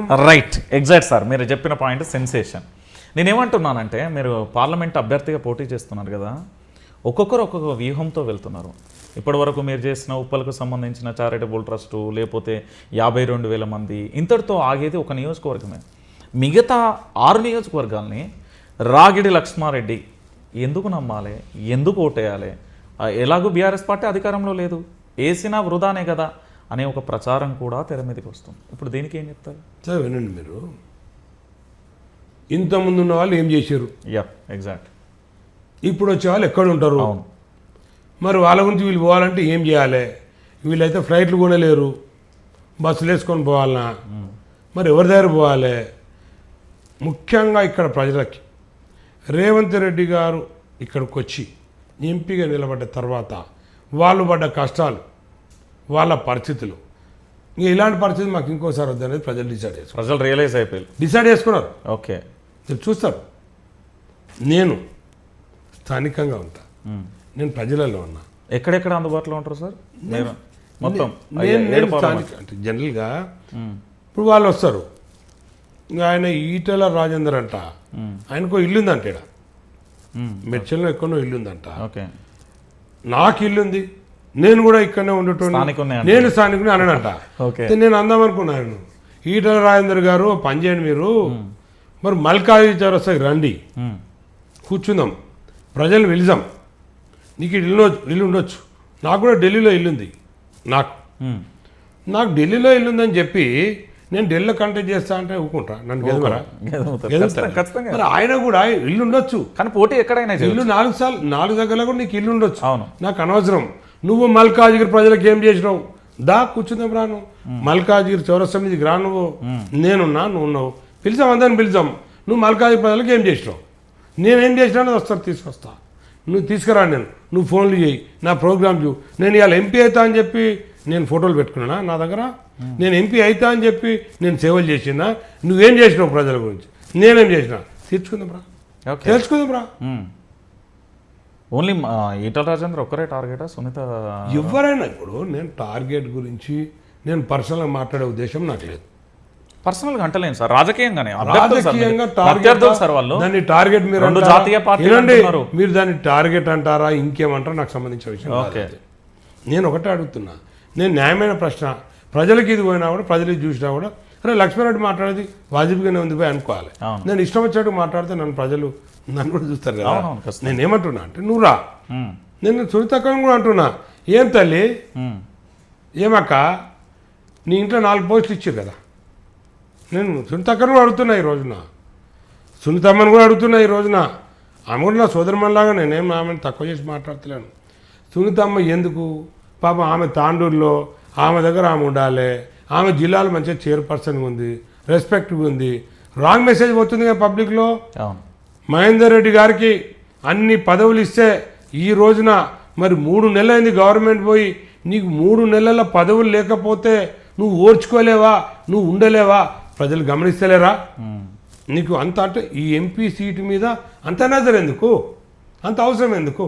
Right exact sir మీరు చెప్పిన point sensation నేనేమంటున్నానంటే మీరు పార్లమెంట్ అభ్యర్థిగా పోటీ చేస్తున్నారు కదా ఒక్కొక్కరు ఒక్కొక్క వ్యూహంతో వెళ్తున్నారు. ఇప్పటి వరకు మీరు చేసిన ఉప్పలకు సంబంధించిన చారిటబుల్ ట్రస్టు లేకపోతే యాభై రెండు వేల మంది ఇంతటితో ఆగేది ఒక నియోజకవర్గమే. మిగతా ఆరు నియోజకవర్గాల్ని రాగిడి లక్ష్మారెడ్డి ఎందుకు నమ్మాలి? ఎందుకు ఓటేయాలి? ఎలాగూ బీఆర్ఎస్ పార్టీ అధికారంలో లేదు. వేసినా వృధానే కదా. అనే ఒక ప్రచారం కూడా తెర మీదకి వస్తుంది. ఇప్పుడు దీనికి ఏం చెప్తారు? సార్ వినండి మీరు. ఇంతకుముందు ఉన్న వాళ్ళు ఏం చేశారు? Yeah exact. ఇప్పుడు వచ్చే వాళ్ళు ఎక్కడ ఉంటారు? అవును. మరి వాళ్ళ గురించి వీళ్ళు పోవాలంటే ఏం చేయాలి? వీళ్ళైతే ఫ్లైట్లు కొనలేరు. బస్సులు వేసుకొని పోవాలనా? మరి ఎవరి దగ్గర పోవాలి? ముఖ్యంగా ఇక్కడ ప్రజలకి. రేవంత్ రెడ్డి గారు ఇక్కడికి వచ్చి ఎంపీగా నిలబడ్డ తర్వాత వాళ్ళు పడ్డ కష్టాలు వాళ్ళ పరిస్థితులు. ఇంకా ఇలాంటి పరిస్థితి మాకు ఇంకోసారి వద్దనేది ప్రజలు డిసైడ్ చేసుకున్నారు. ప్రజలు రియలైజ్ అయిపోయారు. డిసైడ్ చేసుకున్నారు. ఓకే. మీరు చూస్తారు. నేను స్థానికంగా ఉంటా. నేను ప్రజలలో ఉన్నా. ఎక్కడెక్కడ అందుబాటులో ఉంటారు సార్? మీరు మొత్తం నేను నేను. స్థానిక అంటే జనరల్గా. ఇప్పుడు వాళ్ళు వస్తారు. ఇంకా ఆయన ఈటెల రాజేందర్ అంట. ఆయనకు ఇల్లు ఉందంట మ్మ్. మెడ్చల్లో ఎక్కడో ఇల్లు ఉందంట ఓకే. నాకు ఇల్లు ఉంది నేను కూడా ఇక్కడనే ఉండటం స్థానికున్నే అంటారు. నేను స్థానికుని అనడంట నేను అందాం అనుకున్నాను. ఈటెల రాజేందర్ గారు పని చేయండి మీరు. మరి మల్కాజీ చౌరస్తాకి రండి. కూర్చుందాం. ప్రజలు వెలిజాం నీకు ఇల్లు ఇల్లు ఉండొచ్చు. నాకు కూడా ఢిల్లీలో ఇల్లుంది నాకు. మ్మ్. నాకు ఢిల్లీలో ఇల్లుందని చెప్పి నేను ఢిల్లీలో కంటెక్ట్ చేస్తా అంటే ఊకుంటా నన్ను మరి ఆయన కూడా ఇల్లు ఉండొచ్చు. కానీ పోటీ ఎక్కడైనా. ఇల్లు నాలుగు సార్లు నాలుగు దగ్గర కూడా నీకు ఇల్లు ఉండొచ్చు. నాకు అనవసరం. నువ్వు మల్కాజ్గిరి ప్రజలకు ఏం చేసినావు? దా కూర్చుందాం రాను మల్కాజ్గిరి చౌరస్తా మీదకి రా నువ్వు. నేనున్నా నువ్వు ఉన్నావు పిలిచాం అందరిని పిలిచాం. నువ్వు మల్కాజ్గిరి ప్రజలకు ఏం చేసినావు? నేనేం చేసినా వస్తాను తీసుకొస్తా. నువ్వు తీసుకురా నేను. నువ్వు ఫోన్లు చేయి నా ప్రోగ్రామ్ చూ. నేను ఇవాళ ఎంపీ అవుతా అని చెప్పి నేను ఫోటోలు పెట్టుకున్నానా నా దగ్గర? నేను ఎంపీ అవుతా అని చెప్పి నేను సేవలు చేసినా నువ్వేం చేసినావు ప్రజల గురించి? నేనేం చేసినా? తీర్చుకుందాం రా. తెలుసుకుందాం రా. ఓన్లీ ఈటల రాజేంద్ర ఒక్కరే టార్గెటా? సునీత ఎవరైనా ఇప్పుడు నేను టార్గెట్ గురించి నేను పర్సనల్గా మాట్లాడే ఉద్దేశం నాకు లేదు. పర్సనల్గా అంటలేను సార్. రాజకీయంగానే. రాజకీయంగా మీరు. టార్గెట్ సార్ వాళ్ళు. దాన్ని టార్గెట్ మీరు రెండు అంటారా? జాతీయ పార్టీలు. మీరు దాన్ని టార్గెట్ అంటారా? ఇంకేమంటారా? నాకు సంబంధించిన విషయం ఓకే. నేను ఒకటే అడుగుతున్నా. నేను న్యాయమైన ప్రశ్న. ప్రజలకి ఇది పోయినా కూడా ప్రజలకి చూసినా కూడా అరే లక్ష్మీరెడ్డి మాట్లాడేది వాజిబీగానే ఉంది పోయి అనుకోవాలి. నేను ఇష్టం వచ్చినట్టు మాట్లాడితే నన్ను ప్రజలు నన్ను కూడా చూస్తారు కదా. నేను ఏమంటున్నా అంటే నువ్వు రా. నేను సునీతక్కని కూడా అంటున్నా. ఏం తల్లి. ఏమక్క? నీ ఇంట్లో నాలుగు పోస్టులు ఇచ్చారు కదా. నేను సునీతక్కను కూడా అడుగుతున్నా ఈ రోజున. సునీతమ్మని కూడా అడుగుతున్నా ఈ రోజున. ఆమె కూడా నా సోదరమనిలాగా నేనేం ఆమెను తక్కువ చేసి మాట్లాడతలేను. సునీతమ్మ ఎందుకు? పాపం ఆమె తాండూరులో ఆమె దగ్గర ఆమె ఉండాలి. ఆమె జిల్లాలో మంచిగా చైర్పర్సన్గా ఉంది రెస్పెక్ట్గా ఉంది. రాంగ్ మెసేజ్ పోతుంది కదా పబ్లిక్లో మహేందర్ రెడ్డి గారికి అన్ని పదవులు ఇస్తే ఈ రోజున మరి మూడు నెలలైంది గవర్నమెంట్ పోయి నీకు మూడు నెలల పదవులు లేకపోతే నువ్వు ఓర్చుకోలేవా? నువ్వు ఉండలేవా? ప్రజలు గమనిస్తలేరా? నీకు అంత అంటే ఈ ఎంపీ సీటు మీద అంత నజర్ ఎందుకు? అంత అవసరం ఎందుకు?